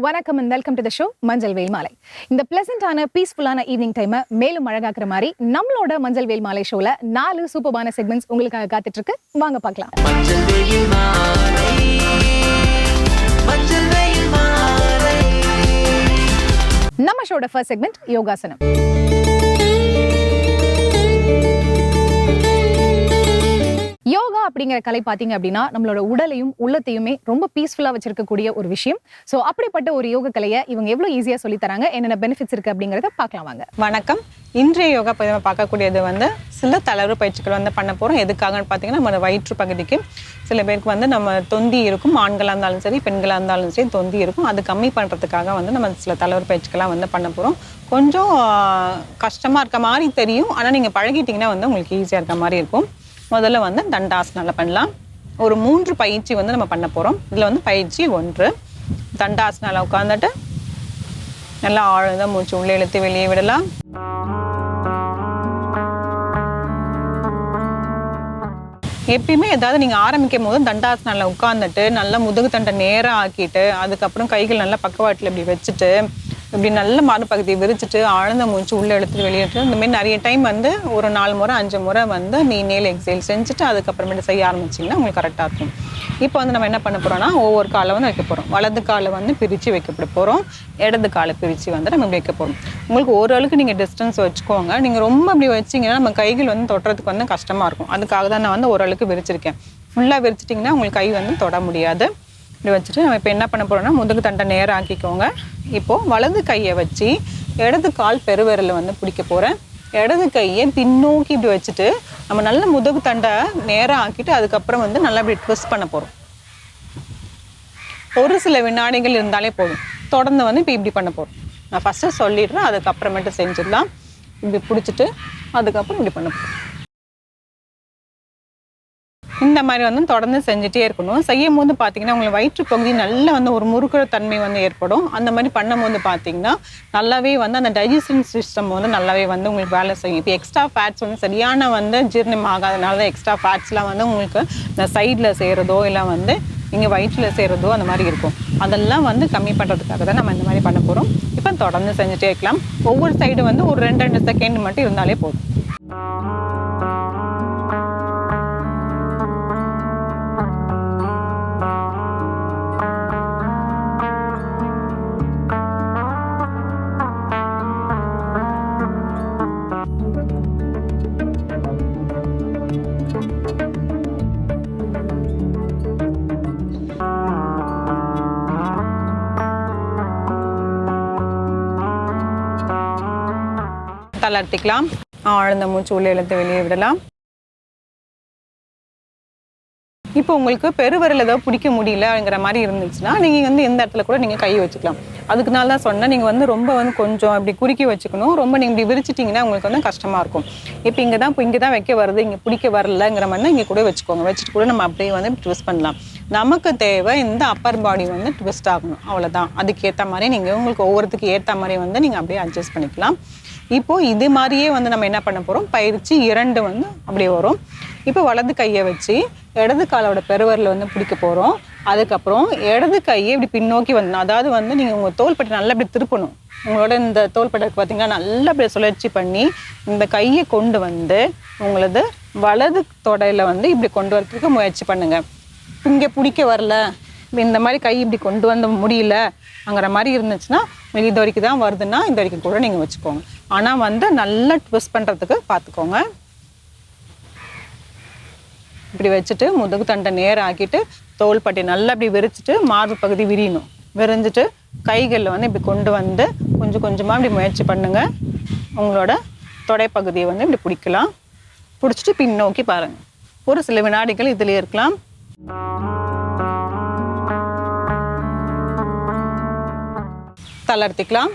வணக்கம் and welcome to the show மஞ்சள் வேல் மாலை இந்த பிளசண்டான பீஸ்ஃபுல்லான ஈவினிங் டைமை மேலும் அழகாக்குற மாதிரி நம்மளோட மஞ்சள் வேல் மாலை ஷோல நாலு சூப்பர்பான செக்மெண்ட்ஸ் உங்களுக்காக காத்துட்டு இருக்கு வாங்க பார்க்கலாம். நம்ம ஷோட ஃபர்ஸ்ட் செக்மெண்ட் யோகாசனம். யோகா அப்படிங்கிற கலை பார்த்தீங்க அப்படின்னா நம்மளோட உடலையும் உள்ளத்தையுமே ரொம்ப பீஸ்ஃபுல்லாக வச்சிருக்கக்கூடிய ஒரு விஷயம். ஸோ அப்படிப்பட்ட ஒரு யோக கலையை இவங்க எவ்வளோ ஈஸியாக சொல்லி தராங்க என்னென்ன பெனிஃபிட்ஸ் இருக்குது அப்படிங்கிறத பார்க்கலாம் வாங்க. வணக்கம். இன்றைய யோகா பதிவை பார்க்கக்கூடியது வந்து சில தளர்வு பயிற்சிகள் வந்து பண்ண போகிறோம் எதுக்காகன்னு பார்த்தீங்கன்னா நம்ம வயிற்று பகுதிக்கு சில பேருக்கு வந்து நம்ம தொந்தி இருக்கும். ஆண்களாக இருந்தாலும் சரி பெண்களாக இருந்தாலும் சரி தொந்தி இருக்கும். அது கம்மி பண்ணுறதுக்காக வந்து நம்ம சில தளர்வு பயிற்சிகள்லாம் வந்து பண்ண போகிறோம் கொஞ்சம் கஷ்டமாக இருக்க மாதிரி தெரியும். ஆனால் நீங்கள் பழகிட்டிங்கன்னா வந்து உங்களுக்கு ஈஸியாக இருக்க மாதிரி இருக்கும். முதல்ல வந்து தண்டாசனால பண்ணலாம். ஒரு மூன்று பயிற்சி வந்து நம்ம பண்ண போகிறோம் இதில் வந்து பயிற்சி ஒன்று. தண்டாசனால உட்காந்துட்டு நல்லா ஆழ்ந்த மூச்சு உள்ளே இழுத்து வெளியே விடலாம். எப்பயுமே ஏதாவது நீங்கள் ஆரம்பிக்கும் போது தண்டாசனால உட்காந்துட்டு நல்லா முதுகு தண்டை நேராக ஆக்கிட்டு அதுக்கப்புறம் கைகள் நல்லா பக்கவாட்டில் இப்படி வச்சுட்டு இப்படி நல்ல மார்பகுதியை விரிச்சிட்டு ஆழ்ந்த மூச்சு உள்ளே எடுத்துட்டு வெளியேட்டு இந்த மாதிரி நிறைய டைம் வந்து ஒரு நாலு முறை அஞ்சு முறை வந்து நீ நேல் எக்ஸைல் செஞ்சுட்டு அதுக்கப்புறமேட்டு செய்ய ஆரம்பிச்சிங்கன்னா உங்களுக்கு கரெக்டாக இருக்கும். இப்போ வந்து நம்ம என்ன பண்ண போகிறோம்னா ஒவ்வொரு காலை வந்து வைக்க போகிறோம் வலது காலை வந்து பிரித்து வைக்கப்பட போகிறோம் இடது காலை பிரித்து வந்து நம்ம இப்படி வைக்க போகிறோம் உங்களுக்கு ஓரளவுக்கு நீங்கள் டிஸ்டன்ஸ் வச்சுக்கோங்க. நீங்கள் ரொம்ப அப்படி வச்சிங்கன்னா நம்ம கைகள் வந்து தொடுறதுக்கு வந்து கஷ்டமாக இருக்கும். அதுக்காக தான் நான் வந்து ஓரளவுக்கு விரிச்சிருக்கேன். ஃபுல்லாக விரிச்சிட்டிங்கன்னா உங்களுக்கு கை வந்து தொட முடியாது. இப்படி வச்சுட்டு நம்ம இப்போ என்ன பண்ண போகிறோம்னா முதுகு தண்டை நேரம் ஆக்கிக்கோங்க இப்போது வலது கையை வச்சு இடது கால் பெருவிரலை வந்து பிடிக்க போகிறேன் இடது கையை பின்னோக்கி இப்படி வச்சுட்டு நம்ம நல்ல முதுகு தண்டை நேரம் ஆக்கிட்டு அதுக்கப்புறம் வந்து நல்லா இப்படி ட்விஸ்ட் பண்ண போகிறோம் ஒரு சில வினாடிகள் இருந்தாலே போதும். தொடர்ந்து வந்து இப்போ இப்படி பண்ண போகிறோம் நான் ஃபஸ்ட்டு சொல்லிடுறேன் அதுக்கப்புறமேட்டு செஞ்சிடலாம். இப்படி பிடிச்சிட்டு அதுக்கப்புறம் இப்படி பண்ண போகிறோம் இந்த மாதிரி வந்து தொடர்ந்து செஞ்சுட்டே இருக்கணும். செய்யும் போது பார்த்தீங்கன்னா உங்களுக்கு வயிற்று பகுதி நல்ல வந்து ஒரு முறுக்குற தன்மை வந்து ஏற்படும். அந்த மாதிரி பண்ணும்போது பார்த்தீங்கன்னா நல்லாவே வந்து அந்த டைஜஷன் சிஸ்டம் வந்து நல்லாவே வந்து உங்களுக்கு வேலை செய்யும். இப்போ எக்ஸ்ட்ரா ஃபேட்ஸ் வந்து சரியான வந்து ஜீரணம் ஆகாதனால தான் எக்ஸ்ட்ரா ஃபேட்ஸ்லாம் வந்து உங்களுக்கு இந்த சைடில் செய்கிறதோ இல்லை வந்து இங்கே வயிற்றில் செய்கிறதோ அந்த மாதிரி இருக்கும். அதெல்லாம் வந்து கம்மி பண்ணுறதுக்காக தான் நம்ம இந்த மாதிரி பண்ண போகிறோம் இப்போ தொடர்ந்து செஞ்சுட்டே இருக்கலாம். ஒவ்வொரு சைடு வந்து ஒரு ரெண்டு ரெண்டு செகண்ட் மட்டும் இருந்தாலே போதும். தளர்த்திக்கலாம். ஆழ்ந்த மூச்சு உள்ளே இழுத்து வெளியே விடலாம். இப்போ உங்களுக்கு பெருவரில் ஏதோ பிடிக்க முடியலங்கிற மாதிரி இருந்துச்சுன்னா நீங்கள் வந்து எந்த இடத்துல கூட நீங்கள் கை வச்சுக்கலாம். அதுக்குனால தான் சொன்னேன் நீங்கள் வந்து ரொம்ப வந்து கொஞ்சம் இப்படி குறுக்கி வச்சுக்கணும். ரொம்ப நீங்கள் இப்படி விரிச்சிட்டிங்கன்னா உங்களுக்கு வந்து கஷ்டமாக இருக்கும். இப்போ இங்கே தான் இப்போ இங்கே தான் வைக்க வருது இங்கே பிடிக்க வரலங்கிற மாதிரி தான் இங்கே கூட வச்சுக்கோங்க. வச்சுட்டு கூட நம்ம அப்படியே வந்து ட்விஸ்ட் பண்ணலாம். நமக்கு தேவை இந்த அப்பர் பாடி வந்து ட்விஸ்ட் ஆகணும். அவ்வளோதான் அதுக்கு ஏற்ற மாதிரி நீங்கள் உங்களுக்கு ஒவ்வொருத்துக்கு ஏற்ற மாதிரி வந்து நீங்கள் அப்படியே அட்ஜஸ்ட் பண்ணிக்கலாம். இப்போ இது மாதிரியே வந்து நம்ம என்ன பண்ண போகிறோம் பயிற்சி இரண்டு வந்து அப்படியே வரும். இப்போ வலது கையை வச்சு இடது காலோட பெருவரில் வந்து பிடிக்க போகிறோம் அதுக்கப்புறம் இடது கையை இப்படி பின்னோக்கி வந்து அதாவது வந்து நீங்கள் உங்கள் தோள்பட்டை நல்லா இப்படி திருப்பணும். உங்களோட இந்த தோள்பட்டைக்கு பார்த்தீங்கன்னா நல்லா இப்படி சுழற்சி பண்ணி இந்த கையை கொண்டு வந்து உங்களது வலது தொடையில் வந்து இப்படி கொண்டு வரதுக்கு முயற்சி பண்ணுங்கள் இங்கே பிடிக்க வரல. இந்த மாதிரி கை இப்படி கொண்டு வந்து முடியல. அங்கிற மாதிரி இருந்துச்சுன்னா இது வரைக்கும் தான் வருதுன்னா இந்த வரைக்கும் கூட நீங்கள் வச்சுக்கோங்க. ஆனால் வந்து நல்லா ட்விஸ்ட் பண்ணுறதுக்கு பார்த்துக்கோங்க இப்படி வச்சுட்டு முதுகு தண்டை நேரம் ஆக்கிட்டு பட்டி நல்லா இப்படி விரிச்சிட்டு மார்பு பகுதி விரியணும். விரிஞ்சிட்டு கைகளில் வந்து இப்படி கொண்டு வந்து கொஞ்சம் கொஞ்சமாக இப்படி முயற்சி பண்ணுங்க. உங்களோட தொடைப்பகுதியை வந்து இப்படி பிடிக்கலாம். பிடிச்சிட்டு பின்னோக்கி பாருங்க. ஒரு சில வினாடிகள் இதில் இருக்கலாம். தளர்த்திக்கலாம்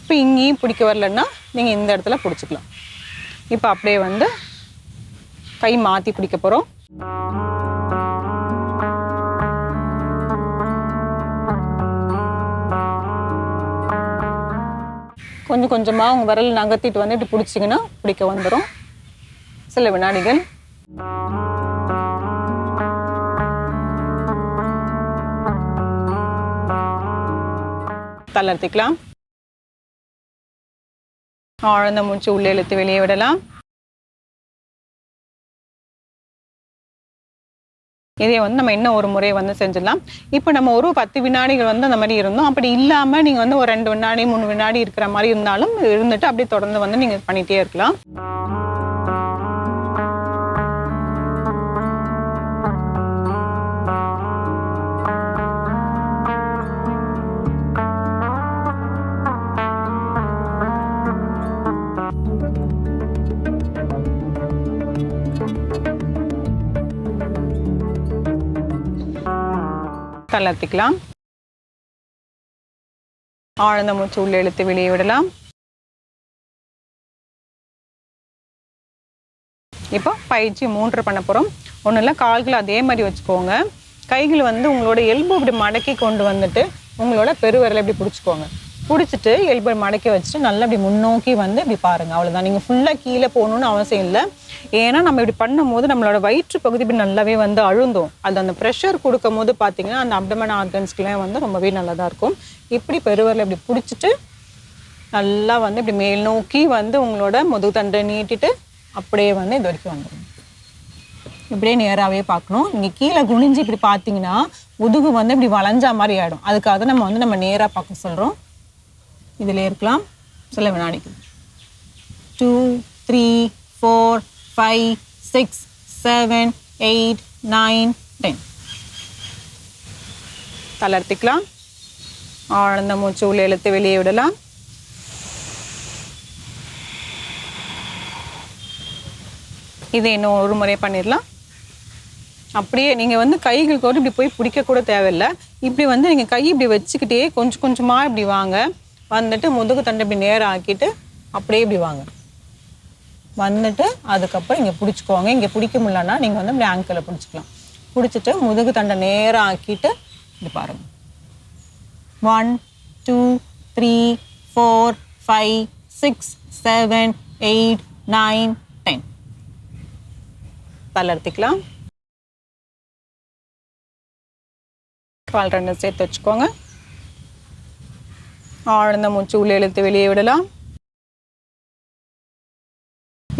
இப்போ இங்கேயும் பிடிக்க வரலன்னா நீங்கள் இந்த இடத்துல பிடிச்சிக்கலாம். இப்போ அப்படியே வந்து கை மாற்றி பிடிக்க போகிறோம் கொஞ்சம் கொஞ்சமாக உங்கள் விரல் நகர்த்திட்டு வந்து இப்படி பிடிச்சிங்கன்னா பிடிக்க வந்துடும் சில வினாடிகள். தளர்த்திக்கலாம் ஆழ்ந்த மூச்சு உள்ளே இழுத்து வெளியே விடலாம். இதே வந்து நம்ம இன்னும் ஒரு முறை வந்து செஞ்சிடலாம். இப்போ நம்ம ஒரு பத்து வினாடிகள் வந்து அந்த மாதிரி இருந்தோம். அப்படி இல்லாமல் நீங்கள் வந்து ஒரு ரெண்டு வினாடி மூணு வினாடி இருக்கிற மாதிரி இருந்தாலும் இருந்துட்டு அப்படியே தொடர்ந்து வந்து நீங்கள் பண்ணிகிட்டே இருக்கலாம். கலர்த்திக்கலாம். ஆழ்ந்த மூச்சு உள்ளே இழுத்து வெளியே விடலாம். இப்போ பயிற்சி மூன்று பண்ண போகிறோம் ஒன்றும் இல்லை கால்கள் அதே மாதிரி வச்சுக்கோங்க. கைகள் வந்து உங்களோட எல்போ இப்படி மடக்கி கொண்டு வந்துட்டு உங்களோட பெருவிரலை இப்படி பிடிச்சிக்கோங்க. பிடிச்சிட்டு எல்போ மடக்கி வச்சுட்டு நல்லா இப்படி முன்னோக்கி வந்து இப்படி பாருங்க. அவ்வளோதான் நீங்கள் ஃபுல்லாக கீழே போகணும்னு அவசியம் இல்லை. ஏன்னா நம்ம இப்படி பண்ணும்போது நம்மளோட வயிற்று பகுதி இப்படி நல்லாவே வந்து அழுந்தோம் அது அந்த ப்ரெஷர் கொடுக்கும் போது பார்த்தீங்கன்னா அந்த அப்டமன் ஆர்கன்ஸ்க்குலாம் வந்து ரொம்பவே நல்லதாக இருக்கும். இப்படி பெருவரில் இப்படி பிடிச்சிட்டு நல்லா வந்து இப்படி மேல் நோக்கி வந்து உங்களோட முதுகு தண்டை நீட்டிட்டு அப்படியே வந்து இது வரைக்கும் வந்துடும் இப்படியே நேராகவே பார்க்கணும். இங்கே கீழே குனிஞ்சு இப்படி பார்த்தீங்கன்னா முதுகு வந்து இப்படி வளைஞ்சா மாதிரி ஆகிடும் அதுக்காக நம்ம வந்து நம்ம நேராக பார்க்க சொல்கிறோம் இதில் இருக்கலாம். சில வினாடிக்கு two three four five six seven eight nine ten தளர்த்திக்கலாம். ஆழ்ந்த மூச்சு உள்ள இழுத்து வெளியே விடலாம். இது இன்னும் ஒரு முறை பண்ணிடலாம். அப்படியே நீங்கள் வந்து கைகள் கூட இப்படி போய் பிடிக்க கூட தேவையில்லை. இப்படி வந்து நீங்கள் கை இப்படி வச்சுக்கிட்டே கொஞ்சம் கொஞ்சமாக இப்படி வாங்க. வந்துட்டு முதுகு தண்டை இப்படி நேரம் ஆக்கிட்டு அப்படியே இப்படி வாங்க. வந்துட்டு அதுக்கப்புறம் இங்கே பிடிச்சிக்கோங்க இங்கே பிடிக்க முடியலன்னா நீங்கள் வந்து இப்படி ஆங்கிளில் பிடிச்சிக்கலாம். பிடிச்சிட்டு முதுகு தண்டை நேரம் ஆக்கிட்டு இப்படி பாருங்க. One two three four five six seven eight nine ten தளர்த்திக்கலாம் கால் ரெண்டு சேர்த்து வச்சுக்கோங்க. ஆழ்ந்த மூச்சு உள்ளே இழுத்து வெளியே விடலாம்.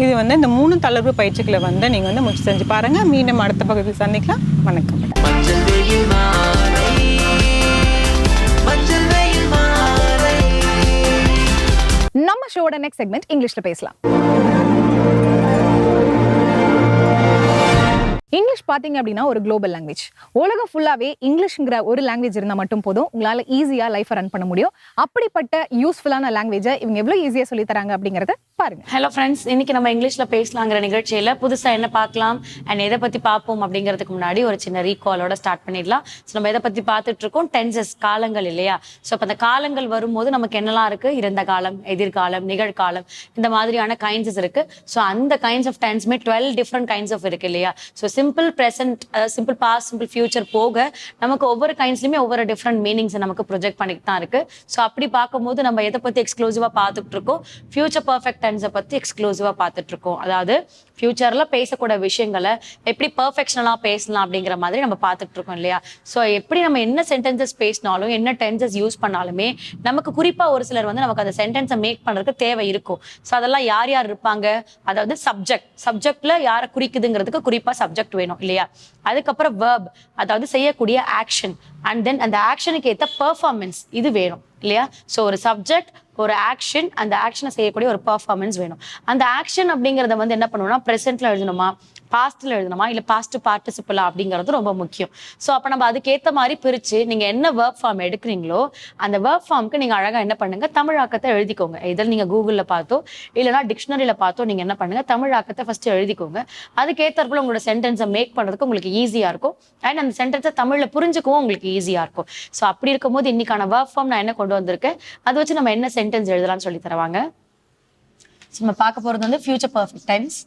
இது வந்து இந்த மூணு தளர்வு பயிற்சிகளை வந்து நீங்கள் வந்து முயற்சி செஞ்சு பாருங்க. மீண்டும் அடுத்த பகுதியில் சந்திக்கலாம். வணக்கம். நம்ம ஷோட நெக்ஸ்ட் செக்மெண்ட் இங்கிலீஷ்ல பேசலாம். இங்கிலீஷ் பாத்தீங்க அப்படின்னா ஒரு குளோபல் லாங்குவேஜ் உலகம் ஃபுல்லாவே இங்கிலீஷ்ங்கிற ஒரு லாங்குவேஜ் இருந்தால் மட்டும் போதும். உங்களால ஈஸியா லைஃப் ரன் பண்ண முடியும். அப்படிப்பட்ட யூஸ்ஃபுல்லான லாங்குவேஜை இவங்க எவ்வளோ ஈஸியா சொல்லி தராங்க அப்படிங்கறத பாருங்க. ஹலோ ஃப்ரெண்ட்ஸ் இன்னைக்கு நம்ம இங்கிலீஷ்ல பேசலாங்கிற நிகழ்ச்சியில புதுசா என்ன பார்க்கலாம் அண்ட் எதை பத்தி பார்ப்போம் அப்படிங்கிறதுக்கு முன்னாடி ஒரு சின்ன ரீகாலோட ஸ்டார்ட் பண்ணிடலாம். ஸோ நம்ம எதை பத்தி பார்த்துட்டு இருக்கோம்? டென்சஸ் காலங்கள் இல்லையா? ஸோ அப்போ அந்த காலங்கள் வரும்போது நமக்கு என்னெல்லாம் இருக்கு? இறந்த காலம் எதிர்காலம் நிகழ்காலம் இந்த மாதிரியான கைண்ட்ஸஸ் இருக்கு. ஸோ அந்த கைண்ட்ஸ் ஆஃப் டென்ஸுமே டுவெல் டிஃப்ரெண்ட் கைண்ட்ஸ் ஆஃப் இருக்கு இல்லையா? So simple present simple past simple future போக நமக்கு ஒவ்வொரு கைண்ட்ஸ்லையுமே ஒவ்வொரு டிஃப்ரெண்ட் மீனிங்ஸ் நமக்கு ப்ரொஜெக்ட் பண்ணிட்டு தான் இருக்கு. ஸோ அப்படி பார்க்கும்போது நம்ம எதை பற்றி எக்ஸ்க்ளூசிவாக பார்த்துட்டு இருக்கோம்? ஃபியூச்சர் பர்ஃபெக்ட் டென்ஸை பற்றி எக்ஸ்க்ளூசிவாக பார்த்துட்டு இருக்கோம். அதாவது ஃபியூச்சரில் பேசக்கூடிய விஷயங்களை எப்படி பர்ஃபெக்ஷனலாக பேசலாம் அப்படிங்கிற மாதிரி நம்ம பார்த்துட்டு இருக்கோம் இல்லையா? ஸோ எப்படி நம்ம என்ன சென்டென்சஸ் பேசினாலும் என்ன டென்சஸ் யூஸ் பண்ணாலுமே நமக்கு குறிப்பாக ஒரு சிலர் வந்து நமக்கு அந்த சென்டென்ஸை மேக் பண்ணுறதுக்கு தேவை இருக்கும். ஸோ அதெல்லாம் யார் யார் இருப்பாங்க? அதாவது சப்ஜெக்ட் சப்ஜெக்டில் யாரை குறிக்குதுங்கிறதுக்கு குறிப்பாக சப்ஜெக்ட் வேணும் இல்லையா? அதுக்கப்புறம் வேர்ப் அதாவது செய்யக்கூடிய ஆக்ஷன் அண்ட் தென் அந்த ஆக்ஷனுக்கு ஏற்ற பெர்ஃபார்மன்ஸ் இது வேணும் இல்லையா? ஸோ ஒரு சப்ஜெக்ட் ஒரு ஆக்ஷன் அந்த ஆக்ஷனை செய்யக்கூடிய ஒரு பர்ஃபார்மன்ஸ் வேணும். அந்த ஆக்ஷன் அப்படிங்கிறத வந்து என்ன பண்ணணும்னா ப்ரெசென்ட்ல எழுதணுமா? பாஸ்ட்ல எழுதணுமா? இல்ல பாஸ்ட் பார்ட்டிசிபிளா அப்படிங்கிறது ரொம்ப முக்கியம். ஸோ அப்போ நம்ம அதுக்கேற்ற மாதிரி பிரிச்சு நீங்க என்ன ஒர்க் ஃபார்ம் எடுக்கிறீங்களோ அந்த ஒர்க் ஃபார்முக்கு நீங்க அழகா என்ன பண்ணுங்க? தமிழாக்கத்தை எழுதிக்கோங்க. இதில் நீங்க கூகுள்ல பார்த்தோ இல்லைனா டிக்ஷனரியில பார்த்தோ நீங்க என்ன பண்ணுங்க? தமிழாக்கத்தை ஃபர்ஸ்ட் எழுதிக்கோங்க. அதுக்கேற்றப்பல உங்களோட சென்டென்ஸை மேக் பண்றதுக்கு உங்களுக்கு ஈஸியா இருக்கும். அண்ட் அந்த சென்டென்ஸை தமிழ்ல புரிஞ்சுக்கவும் உங்களுக்கு ஈஸியா இருக்கும். ஸோ அப்படி இருக்கும்போது இன்னைக்கான ஒர்க் ஃபார்ம் நான் என்ன கொண்டு வந்திருக்கேன்? அதை வச்சு நம்ம என்ன சென்டென்ஸ் எழுதலாம்னு சொல்லி தருவாங்க? ஸோ நம்ம பார்க்க போறது வந்து ஃபியூச்சர் பர்ஃபெக்ட் டைம்ஸ்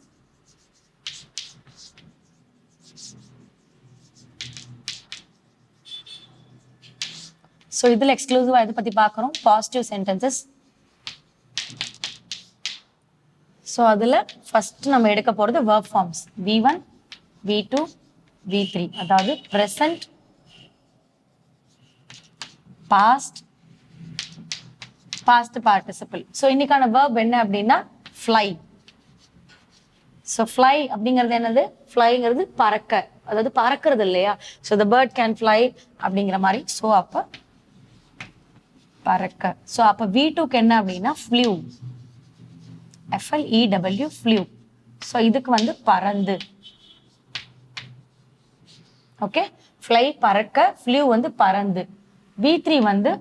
ஸோ இதில் எக்ஸ்க்ளூசிவாக எதை பற்றி பார்க்குறோம். பாசிட்டிவ் சென்டென்சஸ் ஸோ அதில் ஃபஸ்ட்டு நம்ம எடுக்க போகிறது verb forms V one V two V three அதாவது present past past participle so இன்னைக்கான வேர்ப் என்ன அப்படின்னா ஃப்ளை ஸோ ஃப்ளை அப்படிங்கிறது என்னது? ஃப்ளைங்கிறது பறக்க. அதாவது பறக்கிறது இல்லையா? So the bird can fly அப்படிங்கிற மாதிரி. ஸோ அப்போ பறக்க. ஸோ அப்போ வி டூக்கு என்ன அப்படின்னா ஃப்ளியூ எஃப்எல்இடபிள்யூ ஃப்ளியூ ஸோ இதுக்கு வந்து பறந்து. ஓகே ஃப்ளை பறக்க ஃப்ளியூ வந்து பறந்து. வி த்ரீ வந்து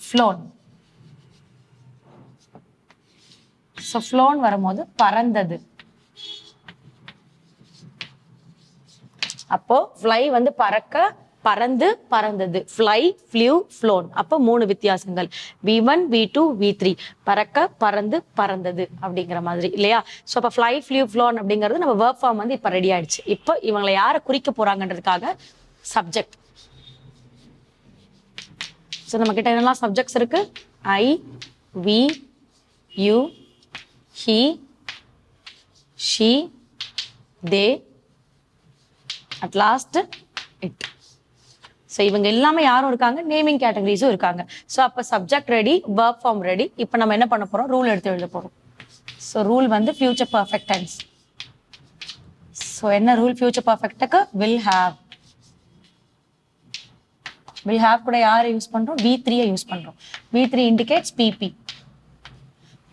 ஃப்ளோன் ஸோ ஃப்ளோன் வரும்போது பறந்தது. அப்போ ஃப்ளை வந்து பறக்க பறந்து பறந்தது. ஃப்ளை ஃப்ளியூ ஃப்ளோன் அப்போ மூணு வித்தியாசங்கள். V one V two V three பறக்க பறந்து பறந்தது அப்படிங்கிற மாதிரி இல்லையா? ஸோ அப்போ ஃப்ளை ஃப்ளியூ ஃப்ளோன் அப்படிங்கிறது நம்ம ஒர்க் ஃபார்ம் வந்து இப்போ ரெடி ஆயிடுச்சு. இப்போ இவங்களை யாரை குறிக்க போறாங்கன்றதுக்காக சப்ஜெக்ட் ஸோ நம்ம கிட்ட என்னெல்லாம் சப்ஜெக்ட்ஸ் இருக்கு? I we you he she they at last it so இவங்க எல்லாமே யாரும் இருக்காங்க? நேமிங் கேட்டகரிஸும் இருக்காங்க. ஸோ அப்போ subject ready verb form ready இப்போ நம்ம என்ன பண்ண போகிறோம் ரூல் எடுத்து எழுத போகிறோம் ஸோ ரூல் வந்து ஃபியூச்சர் பர்ஃபெக்ட் டென்ஸ் ஸோ என்ன ரூல் ஃபியூச்சர் பர்ஃபெக்ட்டுக்கு வில் ஹாவ் வில் ஹாவ் கூட யாரை யூஸ் பண்ணுறோம் வி த்ரீயை யூஸ் பண்ணுறோம் V three indicates PP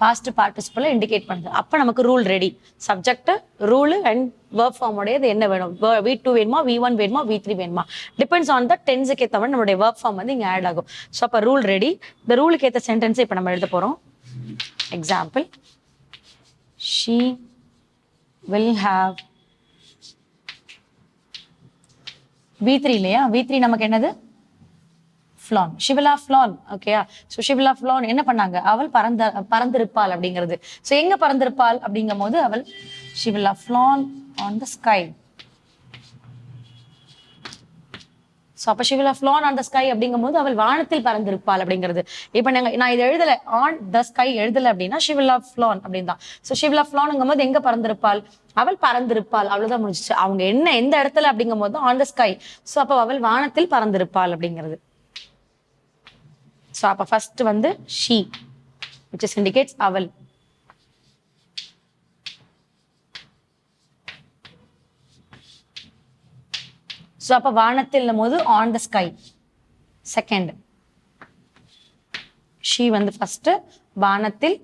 past participle indicate பண்ணுது அப்போ நமக்கு rule ready subject rule and verb form உடையது என்ன வேணும்? வி டூ வேணுமா? வி ஒன் வேணுமா? வி த்ரீ வேணுமா? டிபெண்ட்ஸ் ஆன் த டென்ஸுக்கு ஏற்ற மாதிரி நம்மளுடைய ஒர்க் ஃபார்ம் வந்து இங்கே ஆட் ஆகும். ஸோ அப்போ ரூல் ரெடி இந்த ரூலுக்கு ஏற்ற சென்டென்ஸ் இப்போ நம்ம எழுத போகிறோம் example she will have V three இல்லையா? வி த்ரீ நமக்கு என்னது? Flown she will have flown ஓகேயா so she will have flown என்ன பண்ணாங்க? அவள் பறந்த பறந்திருப்பாள் அப்படிங்கிறது. ஸோ எங்க பறந்திருப்பாள் அப்படிங்கும் போது அவள் she will have flown on the sky so அப்போ she will have flown on the sky அப்படிங்கும் போது அவள் வானத்தில் பறந்திருப்பாள் அப்படிங்கிறது. இப்போ நாங்கள் நான் இதை எழுதலை. ஆன் த ஸ்கை எழுதலை அப்படின்னா ஷிவிலா ஃப்ளான் அப்படின்னு தான். ஸோ ஷிவிலா ஃப்ளானுங்கும் போது எங்கே பறந்திருப்பாள்? அவள் பறந்திருப்பாள். அவ்வளோதான் முடிஞ்சிச்சு. அவங்க என்ன எந்த இடத்துல அப்படிங்கும் போது ஆன் த ஸ்கை ஸோ அப்போ அவள் வானத்தில் பறந்திருப்பாள் அப்படிங்கிறது. ஸோ அப்போ ஃபர்ஸ்ட் வந்து ஷீ விச் இஸ் இண்டிகேட்ஸ் அவள். ஸோ அப்போ வானத்தில் போது on the sky second she வந்து ஃபர்ஸ்ட் வானத்தில்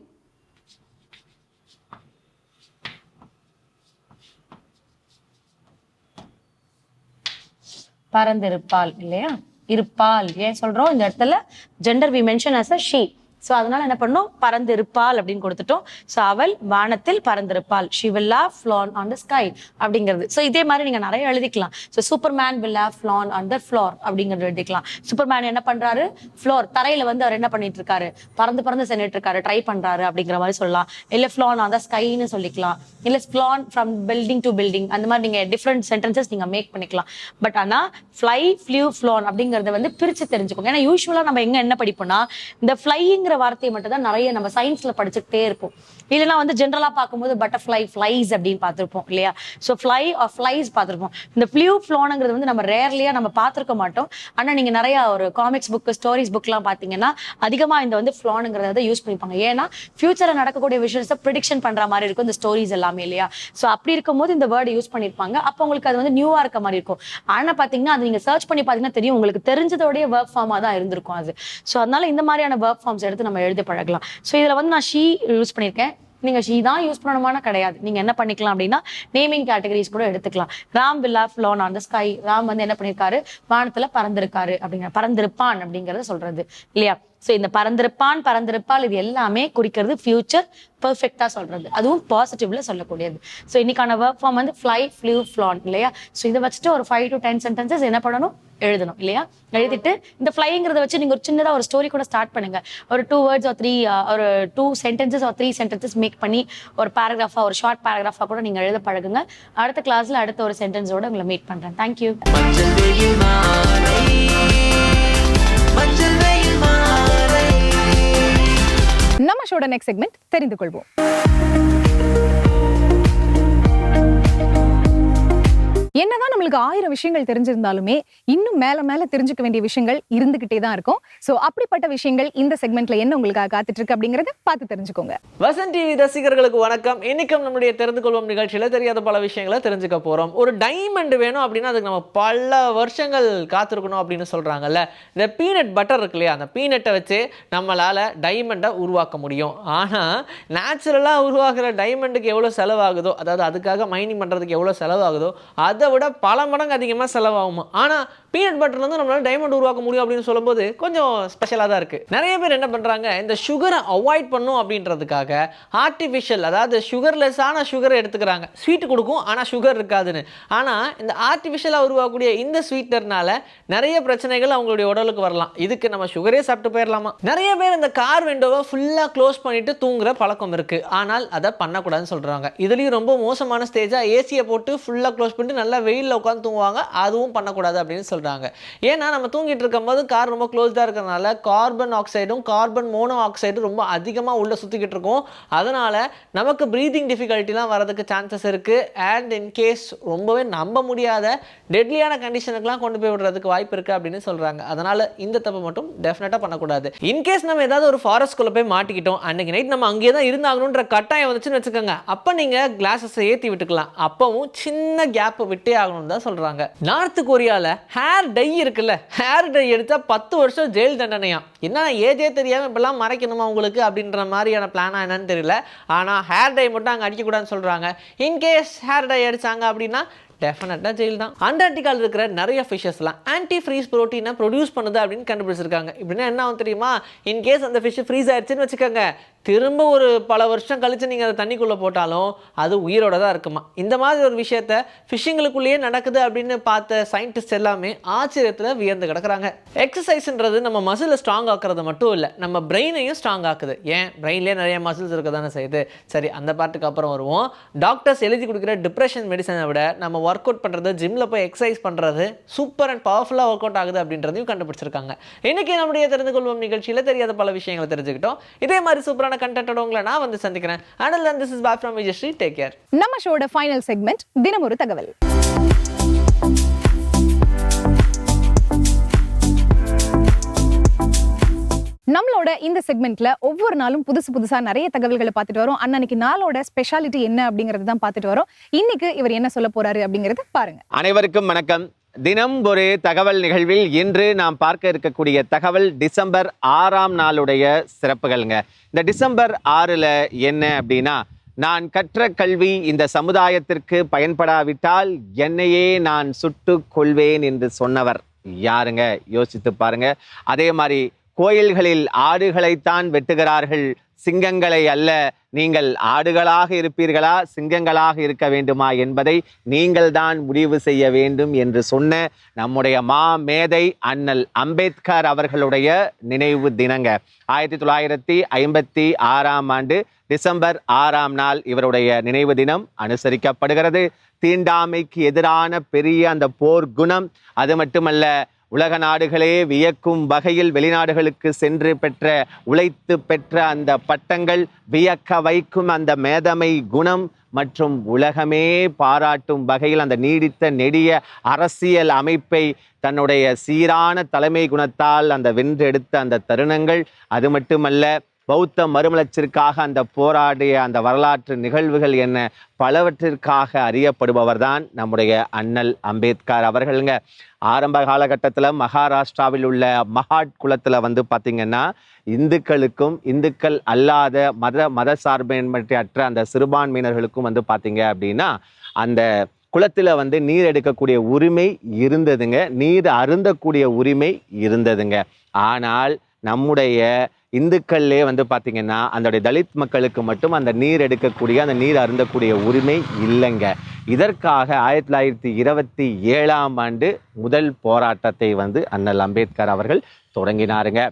பறந்திருப்பாள் இல்லையா? இருப்பாள். ஏன் சொல்றோம்? இந்த இடத்துல gender we mention as a she so அதனால என்ன பண்ணோம்? பறந்திருப்பாள் அப்படின்னு கொடுத்துட்டோம். ஸோ அவள் வானத்தில் பறந்திருப்பாள். She will have flown on the sky அப்படிங்கிறது. ஸோ இதே மாதிரி நீங்கள் நிறைய எழுதிக்கலாம். So superman will have flown on the floor அப்படிங்கிறது எழுதிக்கலாம். சூப்பர் மேன் என்ன பண்ணுறாரு ஃப்ளோர் தரையில் வந்து அவர் என்ன பண்ணிட்டு இருக்காரு பறந்து பறந்து சென்னிட்டு இருக்காரு ட்ரை பண்ணுறாரு அப்படிங்கிற மாதிரி சொல்லலாம். இல்லை ஃப்ளான் ஆன் த ஸ்கைன்னு சொல்லிக்கலாம். இல்லை flown from building to building அந்த மாதிரி நீங்கள் டிஃப்ரெண்ட் சென்டென்சஸ் நீங்கள் மேக் பண்ணிக்கலாம். பட் ஆனால் ஃப்ளை ஃப்ளியூ ஃப்ளோன் அப்படிங்கிறத வந்து பிரித்து தெரிஞ்சுக்கோங்க. ஏன்னா யூஸ்வலாக நம்ம எங்கே என்ன படிப்போம்னா இந்த ஃப்ளைங்கிற வார்த்தையை மட்டும் தான் நிறைய நம்ம சயின்ஸ்ல படிச்சுக்கிட்டே இருப்போம். இல்லைன்னா வந்து ஜென்ரலாக பார்க்கும்போது பட்டர்ஃப்ளை ஃப்ளைஸ் அப்படின்னு பார்த்துருப்போம் இல்லையா? So fly or uh, flies பார்த்துருப்போம். இந்த ஃப்ளியூ ஃப்ளோனுங்கிறது வந்து நம்ம ரேர்லியாக நம்ம பார்த்துருக்க மாட்டோம். ஆனால் நீங்கள் நிறையா ஒரு காமிக்ஸ் புக்கு ஸ்டோரிஸ் புக்லாம் பார்த்தீங்கன்னா அதிகமாக இந்த வந்து ஃப்ளோனுங்கிறத யூஸ் பண்ணிப்பாங்க. ஏன்னா ஃபியூச்சரில் நடக்கக்கூடிய விஷயத்தை ப்ரிடிக்ஷன் பண்ணுற மாதிரி இருக்கும் இந்த ஸ்டோரிஸ் எல்லாமே இல்லையா? ஸோ அப்படி இருக்கும்போது இந்த வேர்டு யூஸ் பண்ணியிருப்பாங்க அப்போ உங்களுக்கு அது வந்து நியூவாக இருக்க மாதிரி இருக்கும். ஆனால் பார்த்தீங்கன்னா அது நீங்கள் சர்ச் பண்ணி பார்த்தீங்கன்னா தெரியும். உங்களுக்கு தெரிஞ்சதோடைய ஒர்க் ஃபார்மாக தான் இருந்திருக்கும் அது. ஸோ அதனால இந்த மாதிரியான ஒர்க் ஃபார்ம்ஸ் எடுத்து நம்ம எழுதி பழகலாம். ஸோ இதில் வந்து நான் ஷீ யூஸ் பண்ணியிருக்கேன். நீங்க ஷீ தான் யூஸ் பண்ணணுமான கிடையாது. நீங்க என்ன பண்ணிக்கலாம் அப்படின்னா நேமிங் கேட்டகரிஸ் கூட எடுத்துக்கலாம். Ram will flown on the sky Ram வந்து என்ன பண்ணிருக்காரு? வானத்துல பறந்திருக்காரு அப்படிங்கிற பறந்திருப்பான் அப்படிங்கறத சொல்றது. இல்லையா? ஸோ இந்த பறந்திருப்பான் பறந்திருப்பால் இது எல்லாமே குறிக்கிறது ஃபியூச்சர் பர்ஃபெக்டாக சொல்றது. அதுவும் பாசிட்டிவ்ல சொல்லக்கூடியது. ஸோ இன்னைக்கான ஒர்க் ஃபார்ம் வந்து ஃப்ளை ஃப்ளூ ஃப்ளான் இல்லையா? ஸோ இதை வச்சுட்டு ஒரு ஃபைவ் டு டென் சென்டென்சஸ் என்ன பண்ணணும்? எழுதணும் இல்லையா? எழுதிட்டு இந்த ஃப்ளைங்கிறத வச்சு நீங்க ஒரு சின்னதா ஒரு ஸ்டோரி கூட ஸ்டார்ட் பண்ணுங்க. ஒரு டூ வேர்ட்ஸ் ஒரு த்ரீ ஒரு டூ சென்டென்சஸ் ஒரு த்ரீ சென்டென்சஸ் மேக் பண்ணி ஒரு பேராகிராஃபா ஒரு ஷார்ட் பேராகிராஃபா கூட நீங்க எழுத பழகுங்க. அடுத்த கிளாஸ்ல அடுத்த ஒரு சென்டென்ஸோட உங்களை மீட் பண்றேன். தேங்க்யூ நம்ம ஷோட நெக்ஸ்ட் செக்மெண்ட் தெரிந்து கொள்வோம். என்னதான் நம்மளுக்கு ஆயிரம் விஷயங்கள் தெரிஞ்சிருந்தாலுமே இன்னும் மேல மேல தெரிஞ்சுக்க வேண்டிய விஷயங்கள் இருந்துகிட்டே தான் இருக்கும். சோ அப்படிப்பட்ட விஷயங்கள் இந்த செக்மெண்ட்ல என்ன உங்களுக்காக காத்துட்டு இருக்கு அப்படிங்கறத பார்த்து தெரிஞ்சுக்கோங்க. வசன் டிவி ரசிகர்களுக்கு வணக்கம். இன்னைக்கும் நம்முடைய தெரிந்து கொள்வோம் நிகழ்ச்சியில தெரியாத பல விஷயங்களை தெரிஞ்சுக்க போறோம். ஒரு டைமண்ட் வேணும் அப்படின்னா அதுக்கு நம்ம பல வருஷங்கள் காத்திருக்கணும் அப்படின்னு சொல்றாங்கல்ல. இந்த பீனட் பட்டர் இருக்கு இல்லையா அந்த பீனட்டை வச்சு நம்மளால டைமண்டை உருவாக்க முடியும். ஆனா நேச்சுரலா உருவாக்குற டைமண்டுக்கு எவ்வளவு செலவாகுதோ அதாவது அதுக்காக மைனிங் பண்றதுக்கு எவ்வளவு செலவாகுதோ அதை விட பல மடங்கு அதிகமாக செலவாகுமா? ஆனால் பீனட் பட்டர்ல வந்து நம்மளால் டைமண்ட் உருவாக்க முடியும் அப்படின்னு சொல்லும்போது கொஞ்சம் ஸ்பெஷலாக தான் இருக்குது நிறைய பேர் என்ன பண்ணுறாங்க இந்த சுகரை அவாய்ட் பண்ணும் அப்படின்றதுக்காக ஆர்டிஃபிஷியல் அதாவது சுகர்லெஸ்ஸான சுகரை எடுத்துக்கிறாங்க. ஸ்வீட் கொடுக்கும் ஆனால் சுகர் இருக்காதுன்னு. ஆனால் இந்த ஆர்டிஃபிஷியலாக உருவாக்கக்கூடிய இந்த ஸ்வீட்டர்னால நிறைய பிரச்சனைகள் அவங்களுடைய உடலுக்கு வரலாம். இதுக்கு நம்ம சுகரே சாப்பிட்டு போயிடலாமா நிறைய பேர் இந்த கார் விண்டோவை ஃபுல்லாக க்ளோஸ் பண்ணிட்டு தூங்குற பழக்கம் இருக்குது ஆனால் அதை பண்ணக்கூடாதுன்னு சொல்கிறாங்க இதுலேயும் ரொம்ப மோசமான ஸ்டேஜாக ஏசியை போட்டு ஃபுல்லாக க்ளோஸ் பண்ணிட்டு நல்லா வெயிலில் உட்காந்து தூங்குவாங்க அதுவும் பண்ணக்கூடாது அப்படின்னு சொல்கிறாங்க ஏன்னா நம்ம தூங்கிட்டு இருக்கும்போது கார் ரொம்ப க்ளோஸ்டாக இருக்கிறனால கார்பன் ஆக்சைடும் கார்பன் மோனோ ஆக்சைடும் ரொம்ப அதிகமாக உள்ளே சுற்றிக்கிட்டு இருக்கும். அதனால் நமக்கு ப்ரீதிங் டிஃபிகல்ட்டிலாம் வரதுக்கு சான்சஸ் இருக்குது அண்ட் இன் கேஸ் ரொம்பவே நம்ப முடியாத டெட்லியான கண்டிஷனுக்குலாம் கொண்டு போய் விடுறதுக்கு வாய்ப்பு இருக்குது அப்படின்னு சொல்கிறாங்க அதனால் இந்த தப்பு மட்டும் டெஃபினட்டாக பண்ணக்கூடாது. இன்கேஸ் நம்ம ஏதாவது ஒரு ஃபாரஸ்ட்குள்ளே போய் மாட்டிக்கிட்டோம் அன்றைக்கி நைட் நம்ம அங்கேயே தான் இருந்தாகணுன்ற கட்டாயம் வந்துச்சுன்னு வச்சுக்கோங்க. அப்போ நீங்கள் கிளாஸஸை ஏற்றி விட்டுக்கலாம். அப்பவும் சின்ன கேப் விட்டு ஆகணும்னு தான் சொல்றாங்க. நார்த் கொரியாவில் ஹேர் டை இருக்குல்ல ஹேர் டை எடுத்தால் பத்து வருஷம் ஜெயில் தண்டனையா? என்ன ஏஜே தெரியாம இப்பெல்லாம் மறைக்கணுமா உங்களுக்கு அப்படின்ற மாதிரியான பிளானாக என்னன்னு தெரியல. ஆனா ஹேர் டை மட்டும் அங்கே அடிக்கக்கூடாதுன்னு சொல்கிறாங்க இன்கேஸ் ஹேர் டை அடிச்சாங்க அப்படின்னா டெஃபினட்டாக ஜெயில் தான் அண்டார்டிகாவில் இருக்கிற நிறைய ஃபிஷஸ்லாம் ஆன்டி ஃப்ரீஸ் ப்ரோட்டீனை ப்ரொடியூஸ் பண்ணுது அப்படின்னு கண்டுபிடிச்சிருக்காங்க. இப்படின்னா என்ன ஆகும் தெரியுமா? இன்கேஸ் அந்த ஃபிஷ் ஃப்ரீஸ் ஆயிடுச்சுன்னு வச்சுக்கோங்க. திரும்ப ஒரு பல வருஷம் கழிச்சு நீங்கள் அதை தண்ணிக்குள்ளே போட்டாலும் அது உயிரோட தான் இருக்குமா? இந்த மாதிரி ஒரு விஷயத்த ஃபிஷ்ஷிங்களுக்குள்ளேயே நடக்குது அப்படின்னு பார்த்த சயின்டிஸ்ட் எல்லாமே ஆச்சரியத்தில் வியந்து கிடக்குறாங்க. எக்ஸசைஸ்ன்றது நம்ம மசிலை ஸ்ட்ராங் ஆக்குறது மட்டும் இல்லை நம்ம பிரெயினையும் ஸ்ட்ராங் ஆக்குது. ஏன்? பிரெயின்லேயே நிறைய மசில்ஸ் இருக்க தானே செய்யுது. சரி அந்த பாட்டுக்கு அப்புறம் வருவோம். டாக்டர்ஸ் எழுதி கொடுக்குற டிப்ரெஷன் மெடிசனை விட நம்ம ஒர்க் அவுட் பண்ணுறது ஜிம்மில் போய் எக்ஸசைஸ் பண்ணுறது சூப்பர் அண்ட் பவர்ஃபுல்லாக ஒர்க் அவுட் ஆகுது அப்படின்றதையும் கண்டுபிடிச்சிருக்காங்க. இன்னைக்கு நம்முடைய தெரிந்து கொள்வோம் நிகழ்ச்சியில் தெரியாத பல விஷயங்களை தெரிஞ்சுக்கிட்டோம். இதே மாதிரி சூப்பரான கண்டென்ட்டோட உங்களை நான் வந்து சந்திக்கிறேன். And this is back from Vijayashree take care நம்ம ஷோட ஃபைனல் செக்மெண்ட் தினமொரு தகவல். நம்மளோட இந்த செக்மெண்ட்ல ஒவ்வொரு நாளும் புதுசு புதுசா நிறைய தகவல்களை பார்த்துட்டு வரோம். அன்னன்னைக்கு நாளோட ஸ்பெஷாலிட்டி என்ன அப்படிங்கிறது தான் பார்த்துட்டு வரோம். இன்னைக்கு இவர் என்ன சொல்ல போறாரு அப்படிங்கறது பாருங்க. அனைவருக்கும் வணக்கம். தினம் ஒரு தகவல் நிகழ்வில் இன்று நாம் பார்க்க இருக்கக்கூடிய தகவல் டிசம்பர் ஆறாம் நாளுடைய சிறப்புகள்ங்க. இந்த டிசம்பர் ஆறுல என்ன அப்படின்னா நான் கற்ற கல்வி இந்த சமுதாயத்திற்கு பயன்படாவிட்டால் என்னையே நான் சுட்டு கொள்வேன் என்று சொன்னவர் யாருங்க? யோசித்து பாருங்க. அதே மாதிரி கோயில்களில் ஆடுகளைத்தான் வெட்டுகிறார்கள். சிங்கங்களை அல்ல நீங்கள் ஆடுகளாக இருப்பீர்களா? சிங்கங்களாக இருக்க வேண்டுமா என்பதை நீங்கள் தான் முடிவு செய்ய வேண்டும் என்று சொன்ன நம்முடைய மா மேதை அண்ணல் அம்பேத்கர் அவர்களுடைய நினைவு தினங்க. ஆயிரத்தி தொள்ளாயிரத்தி ஐம்பத்தி ஆறாம் ஆண்டு டிசம்பர் ஆறாம் நாள் இவருடைய நினைவு தினம் அனுசரிக்கப்படுகிறது. தீண்டாமைக்கு எதிரான பெரிய அந்த போர் குணம் அது மட்டுமல்ல உலக நாடுகளே வியக்கும் வகையில் வெளிநாடுகளுக்கு சென்று பெற்ற உழைத்து பெற்ற அந்த பட்டங்கள் வியக்க வைக்கும் அந்த மேதமை குணம் மற்றும் உலகமே பாராட்டும் வகையில் அந்த நீடித்த நெடிய அரசியல் அமைப்பை தன்னுடைய சீரான தலைமை குணத்தால் அந்த வென்றெடுத்த அந்த தருணங்கள். அது மட்டுமல்ல பௌத்த மறுமலர்ச்சிற்காக அந்த போராடிய அந்த வரலாற்று நிகழ்வுகள் என்ன? பலவற்றிற்காக அறியப்படுபவர்தான் நம்முடைய அண்ணல் அம்பேத்கர் அவர்களுங்க. ஆரம்ப காலகட்டத்தில் மகாராஷ்டிராவில் உள்ள மகாட் குலத்தில் வந்து பார்த்திங்கன்னா இந்துக்களுக்கும் இந்துக்கள் அல்லாத மத மத சார்பின்மையற்ற அந்த சிறுபான்மையினர்களுக்கும் வந்து பார்த்திங்க அப்படின்னா அந்த குளத்தில் வந்து நீர் எடுக்கக்கூடிய உரிமை இருந்ததுங்க. நீர் அருந்தக்கூடிய உரிமை இருந்ததுங்க. ஆனால் நம்முடைய இந்துக்கள்லே வந்து பார்த்தீங்கன்னா அந்த தலித் மக்களுக்கு மட்டும் அந்த நீர் எடுக்கக்கூடிய அந்த நீர் அருந்தக்கூடிய உரிமை இல்லைங்க. இதற்காக ஆயிரத்தி தொள்ளாயிரத்தி இருபத்தி ஏழாம் ஆண்டு முதல் போராட்டத்தை வந்து அண்ணல் அம்பேத்கர் அவர்கள் தொடங்கினாருங்க.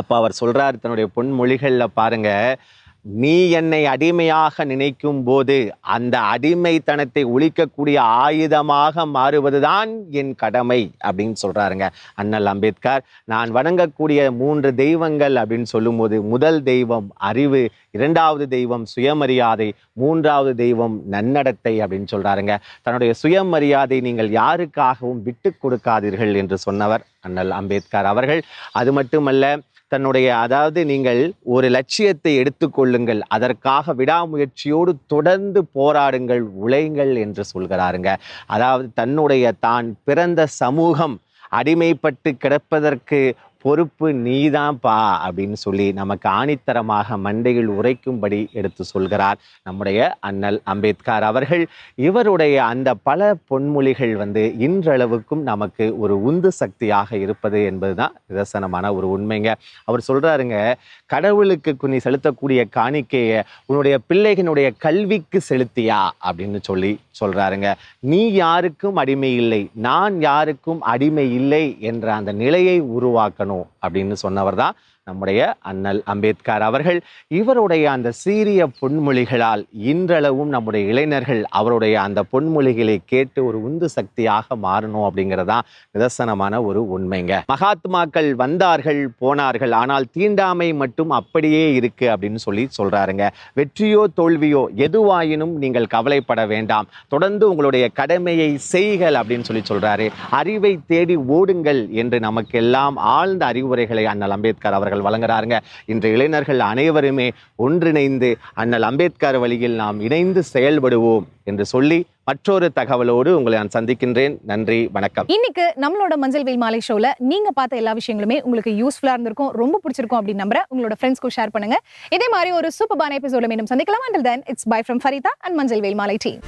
அப்போ அவர் சொல்கிறார் தன்னுடைய பொன்மொழிகளில் பாருங்கள் நீ என்னை அடிமையாக நினைக்கும் போது அந்த அடிமைத்தனத்தை ஒழிக்கக்கூடிய ஆயுதமாக மாறுவதுதான் என் கடமை அப்படின்னு சொல்றாருங்க அண்ணல் அம்பேத்கர். நான் வணங்கக்கூடிய மூன்று தெய்வங்கள் அப்படின்னு சொல்லும்போது முதல் தெய்வம் அறிவு இரண்டாவது தெய்வம் சுயமரியாதை மூன்றாவது தெய்வம் நன்னடத்தை அப்படின்னு சொல்றாருங்க. தன்னுடைய சுயமரியாதை நீங்கள் யாருக்காகவும் விட்டு கொடுக்காதீர்கள் என்று சொன்னவர் அண்ணல் அம்பேத்கர் அவர்கள். அது மட்டுமல்ல தன்னுடைய அதாவது நீங்கள் ஒரு லட்சியத்தை எடுத்துக்கொள்ளுங்கள் அதற்காக விடாமுயற்சியோடு தொடர்ந்து போராடுங்கள் உழைங்கள் என்று சொல்கிறாருங்க. அதாவது தன்னுடைய தான் பிறந்த சமூகம் அடிமைப்பட்டு கிடப்பதற்கு பொறுப்பு நீதான்ப்பா அப்படின்னு சொல்லி நமக்கு ஆணித்தரமாக மண்டையில் உரைக்கும்படி எடுத்து சொல்கிறார் நம்முடைய அண்ணல் அம்பேத்கர் அவர்கள். இவருடைய அந்த பல பொன்மொழிகள் வந்து இன்றளவுக்கும் நமக்கு ஒரு உந்து சக்தியாக இருப்பது என்பதுதான் நிதர்சனமான ஒரு உண்மைங்க. அவர் சொல்றாருங்க கடவுளுக்கு கு- நீ செலுத்தக்கூடிய காணிக்கையை உன்னுடைய பிள்ளைகளுடைய கல்விக்கு செலுத்தியா? அப்படின்னு சொல்லி சொல்றாருங்க. நீ யாருக்கும் அடிமை இல்லை நான் யாருக்கும் அடிமை இல்லை என்ற அந்த நிலையை உருவாக்கணும். channel அப்படின்னு சொன்னவர் தான் நம்முடைய அண்ணல் அம்பேத்கர் அவர்கள். இவருடைய அந்த சீரிய பொன்மொழிகளால் இன்றளவும் நம்முடைய இளைஞர்கள் அவருடைய அந்த பொன்மொழிகளை கேட்டு ஒரு உந்து சக்தியாக மாறணும் அப்படிங்கிறதான் நிதர்சனமான ஒரு உண்மைங்க. மகாத்மாக்கள் வந்தார்கள் போனார்கள் ஆனால் தீண்டாமை மட்டும் அப்படியே இருக்கு அப்படின்னு சொல்லி சொல்றாருங்க. வெற்றியோ தோல்வியோ எதுவாயினும் நீங்கள் கவலைப்பட வேண்டாம். தொடர்ந்து உங்களுடைய கடமையை செய்கள் அப்படின்னு சொல்லி சொல்றாரு. அறிவை தேடி ஓடுங்கள் என்று நமக்கெல்லாம் ஆழ்ந்த அறிவுரைகளை அண்ணல் அம்பேத்கர் அவர்கள் வழங்குறாருங்க. இன்று இளைஞர்கள் அனைவருமே ஒன்றிணைந்து அண்ணல் அம்பேத்கர் வழியில் நாம் இணைந்து செயல்படுவோம் என்று சொல்லி மற்றொரு தகவலோடு உங்களை நான் சந்திக்கின்றேன். நன்றி வணக்கம். இன்னைக்கு நம்மளோட மஞ்சள் வெயில் மாலை ஷோல நீங்க பார்த்த எல்லா விஷயங்களுமே உங்களுக்கு யூஸ்ஃபுல்லா இருந்திருக்கும் ரொம்ப பிடிச்சிருக்கும் அப்படின்னு நம்புறேன். உங்களோட ஃப்ரெண்ட்ஸ்க்கும் ஷேர் பண்ணுங்க. இதே மாதிரி ஒரு சூப்பரான எபிசோட மீண்டும் சந்திக்கலாம். Until then it's bye from Farida and மஞ்சள் வெயில் மாலை டீம்